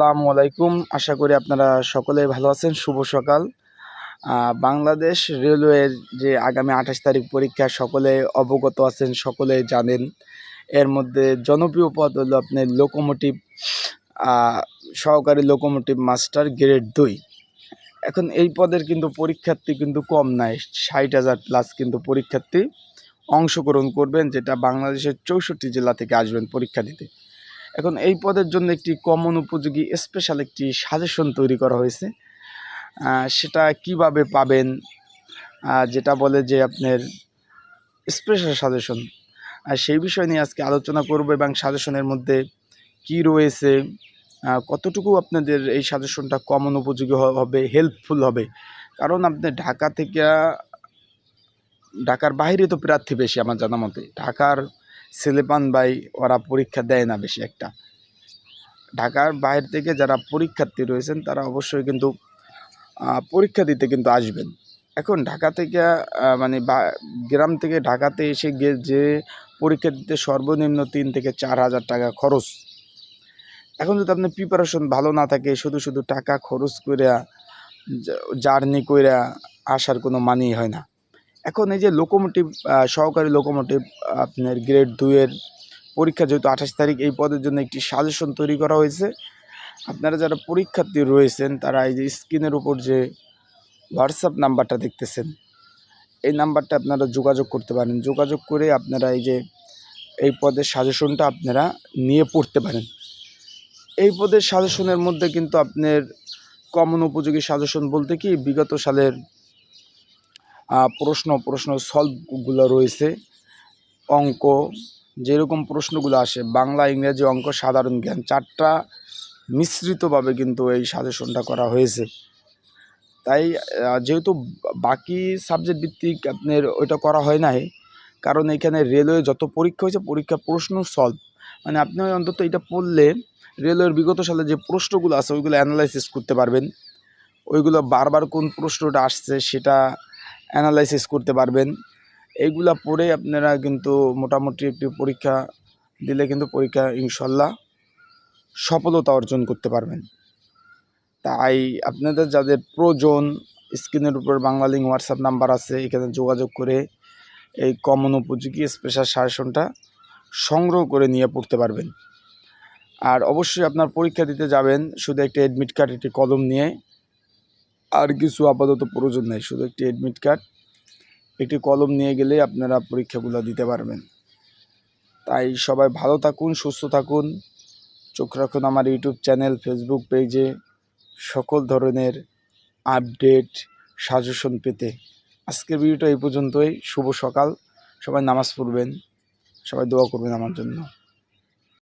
আসসালামু আলাইকুম। আশা করি আপনারা সকলেই ভালো আছেন। শুভ সকাল। বাংলাদেশ রেলওয়ের যে আগামী আঠাশ তারিখ পরীক্ষা, সকলে অবগত আছেন সকলে জানেন। এর মধ্যে জনপ্রিয় পদ হলো আপনার লোকোমোটিভ সহকারী লোকোমোটিভ মাস্টার গ্রেড দুই। এখন এই পদের কিন্তু পরীক্ষার্থী কিন্তু কম নাই, ষাট হাজার প্লাস কিন্তু পরীক্ষার্থী অংশগ্রহণ করবেন, যেটা বাংলাদেশের চৌষট্টি জেলা থেকে আসবেন পরীক্ষা দিতে। এখন এই পদের জন্য একটি কমন উপযোগী স্পেশাল একটি সাজেশন তৈরি করা হয়েছে। সেটা কীভাবে পাবেন? যেটা বলে যে আপনার স্পেশাল সাজেশন আর সেই বিষয় নিয়ে আজকে আলোচনা করব এবং সাজেশনের মধ্যে কি রয়েছে কতটুকু আপনাদের এই সাজেশনটা কমন উপযোগী হবে হেল্পফুল হবে। কারণ আপনি ঢাকা থেকে, ঢাকার বাইরে তো প্রার্থী বেশি আমার জানা মতে। ঢাকার ছেলেপান বাই ওরা পরীক্ষা দেয় না বেশি একটা। ঢাকার বাইরে থেকে যারা পরীক্ষার্থী রয়েছেন, তারা অবশ্যই কিন্তু পরীক্ষা দিতে কিন্তু আসবেন। এখন ঢাকা থেকে মানে গ্রাম থেকে ঢাকাতে এসে গিয়ে যে পরীক্ষা দিতে সর্বনিম্ন তিন থেকে চার হাজার টাকা খরচ। এখন যদি আপনার প্রিপারেশন ভালো না থাকে, শুধু শুধু টাকা খরচ কইরা জার্নি কইরা আসার কোনো মানেই হয় না। এখন এই যে লোকোমোটিভ সহকারী লোকোমোটিভ আপনার গ্রেড দুইয়ের পরীক্ষা যেহেতু আঠাশ তারিখ, এই পদের জন্য একটি সাজেশন তৈরি করা হয়েছে। আপনারা যারা পরীক্ষার্থী রয়েছেন, তারা এই যে স্ক্রিনের উপর যে হোয়াটসঅ্যাপ নাম্বারটা দেখতেছেন, এই নাম্বারটা আপনারা যোগাযোগ করতে পারেন। যোগাযোগ করে আপনারা এই যে, এই পদের সাজেশনটা আপনারা নিয়ে পড়তে পারেন। এই পদের সাজেশনের মধ্যে কিন্তু আপনার কমন উপযোগী সাজেশন বলতে কি, বিগত সালের প্রশ্ন প্রশ্ন সলভগুলো রয়েছে। অঙ্ক, যেরকম প্রশ্নগুলো আসে, বাংলা, ইংরেজি অঙ্ক সাধারণ জ্ঞান, চারটা মিশ্রিতভাবে কিন্তু এই সাজেশনটা করা হয়েছে। তাই যেহেতু বাকি সাবজেক্ট ভিত্তিক আপনার ওইটা করা হয় নাই, কারণ এখানে রেলওয়ে যত পরীক্ষা হয়েছে, পরীক্ষা প্রশ্ন সলভ মানে আপনি অন্তত এটা পড়লে রেলওয়ের বিগত সালে যে প্রশ্নগুলো আছে, ওইগুলো অ্যানালাইসিস করতে পারবেন। ওইগুলো বারবার কোন প্রশ্নটা আসছে, সেটা অ্যানালাইসিস করতে পারবেন। এইগুলা পড়ে আপনারা কিন্তু মোটামুটি একটি পরীক্ষা দিলে কিন্তু পরীক্ষা ইনশাল্লাহ সফলতা অর্জন করতে পারবেন। তাই আপনাদের যাদের প্রয়োজন স্ক্রিনের উপর বাংলা লিঙ্ক হোয়াটসঅ্যাপ নাম্বার আছে, এখানে যোগাযোগ করে এই কমন উপযোগী স্পেশাল সাজেশনটা সংগ্রহ করে নিয়ে পড়তে পারবেন। আর অবশ্যই আপনার পরীক্ষা দিতে যাবেন, শুধু একটি অ্যাডমিট কার্ড একটি কলম নিয়ে। আর কিছু আপাতত প্রয়োজন নেই, শুধু একটি অ্যাডমিট কার্ড একটি কলম নিয়ে গেলে আপনারা পরীক্ষাগুলো দিতে পারবেন। তাই সবাই ভালো থাকুন, সুস্থ থাকুন, চোখ রাখুন আমার ইউটিউব চ্যানেল ফেসবুক পেজে সকল ধরনের আপডেট সাজেশন পেতে। আজকের ভিডিওটা এই পর্যন্তই, শুভ সকাল, সবাই নামাজ পড়বেন, সবাই দোয়া করবেন আমার জন্য।